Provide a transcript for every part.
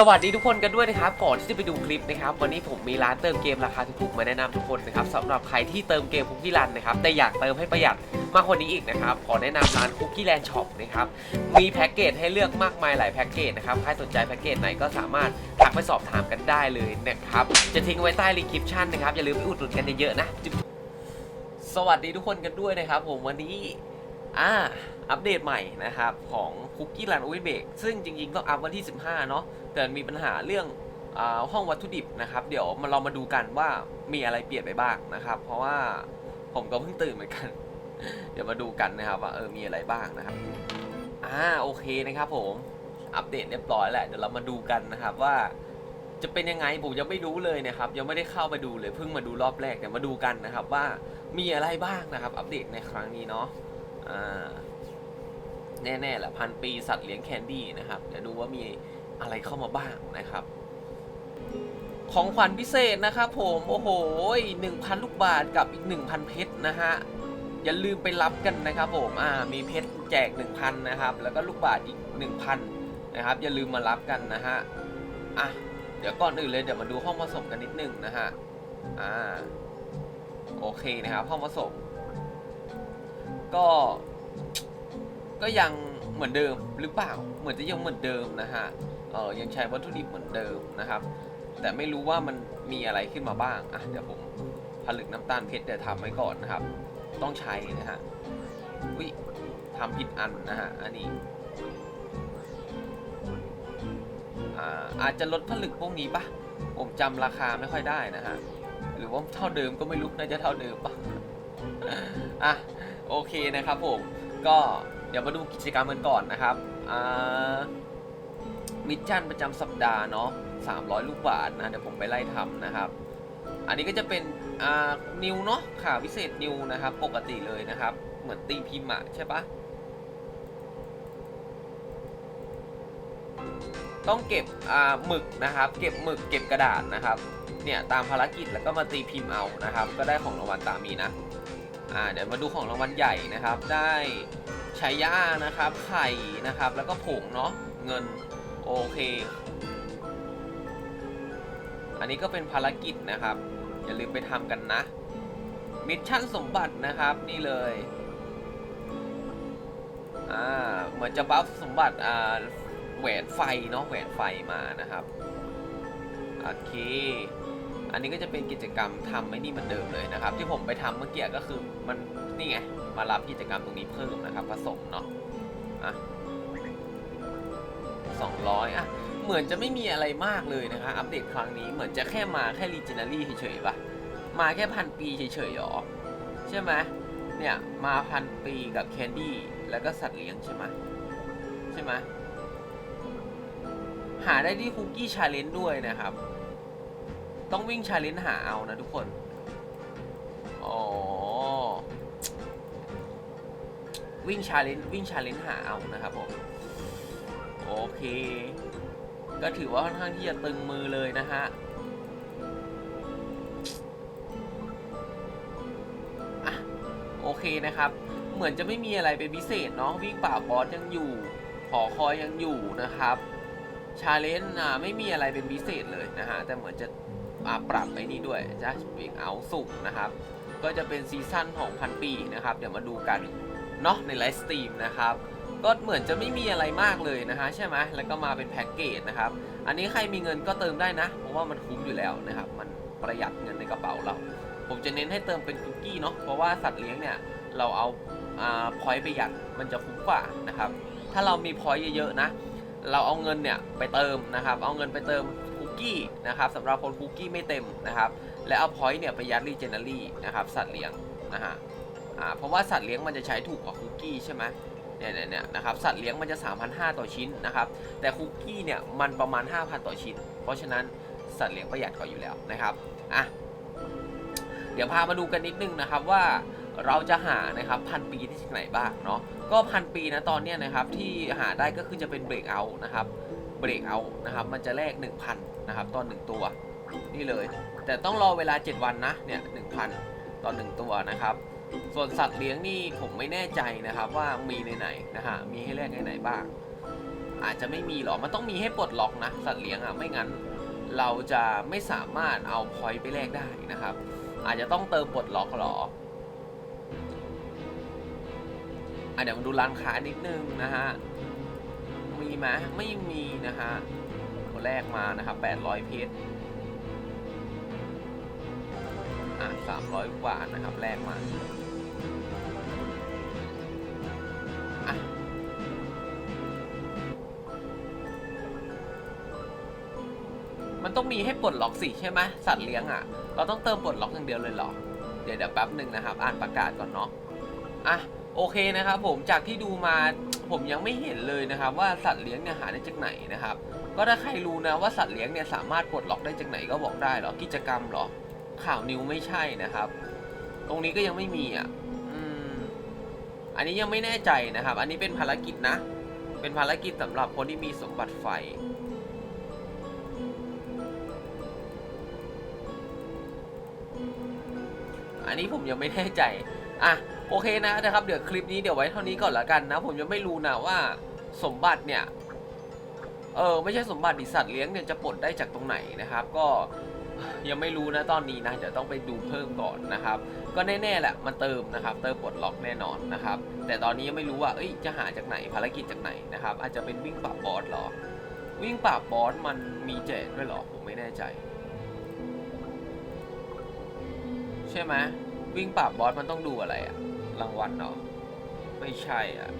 สวัสดีทุกคนกันด้วยนะครับก่อนที่จะไปดูคลิปนะครับวันนี้ผมมีร้านเติมเกมราคาถูกๆมาแนะนำทุกคนนะครับสำหรับใครที่เติมเกมคุกกี้รันนะครับแต่อยากเติมให้ประหยัดมากกว่านี้อีกนะครับขอแนะนำร้านคุกกี้แลนด์ช็อปนะครับมีแพ็กเกจให้เลือกมากมายหลายแพ็กเกจนะครับใครสนใจแพ็กเกจไหนก็สามารถทักไปสอบถามกันได้เลยนะครับจะทิ้งไว้ใต้รีคริปชั่นนะครับอย่าลืมไปอุดหนุนกันเยอะๆนะสวัสดีทุกคนกันด้วยนะครับผมวันนี้ อ่าอัปเดตใหม่นะครับของคุกกี้รันโอเวเบกซึ่งจริงๆต้องอัพวันที่ 15 เนาะแต่มีปัญหาเรื่องอาห้องวัตถุดิบนะครับ เดี๋ยวมาเรามาดูกันว่ามีอะไรเปลี่ยนไปบ้างนะครับ เพราะว่าผมก็เพิ่งตื่นเหมือนกัน เดี๋ยวมาดูกันนะครับว่าเออมีอะไรบ้างนะครับอ่าโอเคนะครับผมอัปเดตเรียบร้อยแล้วเดี๋ยวเรามาดูกันนะครับว่าจะเป็นยังไงผมยังไม่รู้เลยนะครับ ยังไม่ได้เข้าไปดูเลยเพิ่งมาดูรอบแรกเดี๋ยวมาดูกันนะครับ ว่ามีอะไรบ้างนะครับ อัปเดตในครั้งนี้เนาะ อ่าแน่ๆแหละพันปีสัตว์เลี้ยงแคนดี้นะครับ เดี๋ยวดูว่ามีอะไรเข้ามาบ้างนะครับ ของขวัญพิเศษนะครับผมโอ้โห1,000ลูกบาทกับอีก1,000เพชรนะฮะอย่าลืมไปรับกันนะครับผมอ่ามีเพชรแจก 1,000 นะครับ แล้วก็ลูกบาทอีก 1,000 นะครับ อย่าลืมมารับกันนะฮะอะเดี๋ยวก่อนอื่นเลยเดี๋ยวมาดูห้องผสมกันนิดนึงนะฮะอ่าโอเคนะครับห้องผสม ก็ก็ยังเหมือนเดิมหรือเปล่า เหมือนจะยังเหมือนเดิมนะฮะเออยังใช้วัตถุดิบเหมือนเดิมนะครับ แต่ไม่รู้ว่ามันมีอะไรขึ้นมาบ้างอะเดี๋ยวผมผลึกน้ำตาลเพชรเดี๋ยวทำไว้ก่อนนะครับ ต้องใช้นะฮะอุ้ยทำผิดอันนะฮะอันนี้อ่าอาจจะลดผลึกพวกนี้ปะผมจำราคาไม่ค่อยได้นะฮะ หรือว่าเท่าเดิมก็ไม่รู้น่าจะเท่าเดิมปะอะ โอเคนะครับผมก็เดี๋ยวมาดูกิจกรรมกันก่อนนะครับมิชชั่นประจำสัปดาห์เนาะ300 ลูกบาทนะ เดี๋ยวผมไปไล่ทำนะครับ อันนี้ก็จะเป็นอ่านิวเนาะข่าวพิเศษนิวนะครับ ปกติเลยนะครับ เหมือนตีพิมพ์อะใช่ปะต้องเก็บอ่าหมึกนะครับ เก็บหมึกเก็บกระดาษนะครับ เนี่ยตามภารกิจแล้วก็มาตีพิมพ์เอานะครับ ก็ได้ของรางวัลตามนี้นะ อ่าเดี๋ยวมาดูของรางวัลใหญ่นะครับ ได้ชายานะครับไข่นะครับ แล้วก็ผงเนาะเงินโอเค อันนี้ก็เป็นภารกิจนะครับ อย่าลืมไปทำกันนะมิชชั่นสมบัตินะครับนี่เลยอ่าเหมือนจะบัฟสมบัติอ่าแหวนไฟเนาะแหวนไฟมานะครับโอเค อันนี้ก็จะเป็นกิจกรรมทำไม่นี่เหมือนเดิมเลยนะครับ ที่ผมไปทำเมื่อกี้ก็คือมันนี่ไงมารับกิจกรรมตรงนี้เพิ่มนะครับผสมเนาะอะ200อะเหมือนจะไม่มีอะไรมากเลยนะคะอัปเดตครั้งนี้เหมือนจะแค่มาแค่รีเจนารี่เฉยๆปะมาแค่พันปีเฉยๆหรอใช่ไหมเนี่ยมาพันปีกับแคนดี้แล้วก็สัตว์เลี้ยงใช่ไหมใช่ไหมหาได้ที่คุกกี้ชาเลนจ์ด้วยนะครับ ต้องวิ่งชาเลนจ์หาเอานะทุกคน อ๋อ วิ่งชาเลนจ์วิ่งชาเลนจ์หาเอานะครับผม โอเค ก็ถือว่าค่อนข้างที่จะตึงมือเลยนะฮะโอเคนะครับ เหมือนจะไม่มีอะไรเป็นพิเศษเนาะวิ่งป่าบอสยังอยู่หอคอยยังอยู่นะครับ ชาเลนจ์อะไม่มีอะไรเป็นพิเศษเลยนะฮะ แต่เหมือนจะ อ่าปรับไอ้นี่ด้วยจะเบรกเอาสุ่มนะครับ ก็จะเป็นซีซั่นของพันปีนะครับ เดี๋ยวมาดูกันเนาะในไลฟ์สตรีมนะครับ ก็เหมือนจะไม่มีอะไรมากเลยนะฮะใช่ไหมแล้วก็มาเป็นแพ็กเกจนะครับ อันนี้ใครมีเงินก็เติมได้นะ เพราะว่ามันคุ้มอยู่แล้วนะครับ มันประหยัดเงินในกระเป๋าเรา ผมจะเน้นให้เติมเป็นคุกกี้เนาะ เพราะว่าสัตว์เลี้ยงเนี่ยเราเอาอ่าพอยต์ไปยัดมันจะคุ้มกว่านะครับ ถ้าเรามีพอยต์เยอะๆนะ เราเอาเงินเนี่ยไปเติมนะครับ เอาเงินไปเติม กี้นะครับสำหรับคนคุกกี้ไม่เต็มนะครับ และเอาพอยต์เนี่ยไปยัดรีเจนเนอรี่นะครับสัตว์เลี้ยงนะฮะอ่าเพราะว่าสัตว์เลี้ยงมันจะใช้ถูกกว่าคุกกี้ใช่ไหมเนี่ยเนี่ยเนี่ยนะครับสัตว์เลี้ยงมันจะ 3,500 ต่อชิ้นนะครับ แต่คุกกี้เนี่ยมันประมาณ 5,000 ต่อชิ้น เพราะฉะนั้นสัตว์เลี้ยงประหยัดกว่าอยู่แล้วนะครับอะเดี๋ยวพามาดูกันนิดนึงนะครับว่าเราจะหานะครับพันปีที่ไหนบ้างเนาะก็พันปีนะตอนเนี้ยนะครับที่หาได้ก็คือจะเป็นเบรกเอานะครับ เบรกเอานะครับ มันจะแลก1,000นะครับตอนหนึ่งตัว นี่เลย แต่ต้องรอเวลา 7 วันนะ เนี่ย1,000ต่อหนึ่งตัวนะครับ ส่วนสัตว์เลี้ยงนี่ผมไม่แน่ใจนะครับว่ามีในไหนนะฮะ มีให้แลกในไหนบ้าง อาจจะไม่มีหรอมันต้องมีให้ปลดล็อกนะ สัตว์เลี้ยงอะ ไม่งั้นเราจะไม่สามารถเอาพอยต์ไปแลกได้นะครับ อาจจะต้องเติมปลดล็อกหรออะเดี๋ยวมาดูร้านค้านิดนึงนะฮะ มีไหมไม่มีนะฮะตัวแรกมานะครับ800เพชรอะ300 กว่านะครับแรกมาอะมันต้องมีให้ปลดล็อกสิใช่ไหมสัตว์เลี้ยงอะ เราต้องเติมปลดล็อกอย่างเดียวเลยเหรอ เดี๋ยวเดี๋ยวแป๊บหนึ่งนะครับ อ่านประกาศก่อนเนาะอะโอเคนะครับผมจากที่ดูมา ผมยังไม่เห็นเลยนะครับว่าสัตว์เลี้ยงเนี่ยหาได้จากไหนนะครับ ก็ถ้าใครรู้นะว่าสัตว์เลี้ยงเนี่ยสามารถปลดล็อกได้จากไหนก็บอกได้หรอกิจกรรมหรอข่าวนิวไม่ใช่นะครับ ตรงนี้ก็ยังไม่มีอะอันนี้ยังไม่แน่ใจนะครับ อันนี้เป็นภารกิจนะ เป็นภารกิจสำหรับคนที่มีสมบัติไฟ อันนี้ผมยังไม่แน่ใจ อะ โอเคนะนะครับเดี๋ยวคลิปนี้เดี๋ยวไว้เท่านี้ก่อนละกันนะ ผมยังไม่รู้นะว่าสมบัติเนี่ยเออไม่ใช่สมบัติดิสัตว์เลี้ยงเนี่ยจะปลดได้จากตรงไหนนะครับ ก็ยังไม่รู้นะตอนนี้นะเดี๋ยวต้องไปดูเพิ่มก่อนนะครับ ก็แน่ๆแหละมันเติมนะครับ เติมปลดล็อกแน่นอนนะครับ แต่ตอนนี้ยังไม่รู้ว่าเอ้ยจะหาจากไหนภารกิจจากไหนนะครับ อาจจะเป็นวิ่งปราบบอสหรอ วิ่งปราบบอสมันมีแจกด้วยหรอผมไม่แน่ใจ ใช่ไหมวิ่งปราบบอสมันต้องดูอะไรอะ รางวัลเนาะไม่ใช่อะ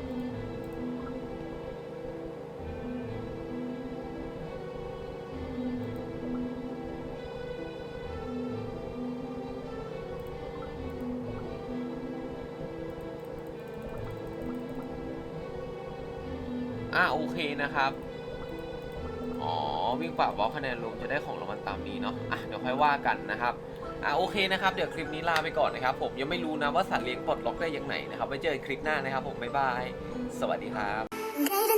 อะโอเคนะครับ อ๋อ วิ่งปราบบอสคะแนนรวมจะได้ของรางวัลตามนี้เนาะ อะ เดี๋ยวค่อยว่ากันนะครับ อะโอเคนะครับเดี๋ยวคลิปนี้ลาไปก่อนนะครับ ผมยังไม่รู้นะว่าสัตว์เลี้ยงปลดล็อกได้ยังไงนะครับไว้เจอกันคลิปหน้านะครับ ผมบ๊ายบาย สวัสดีครับ Golden time.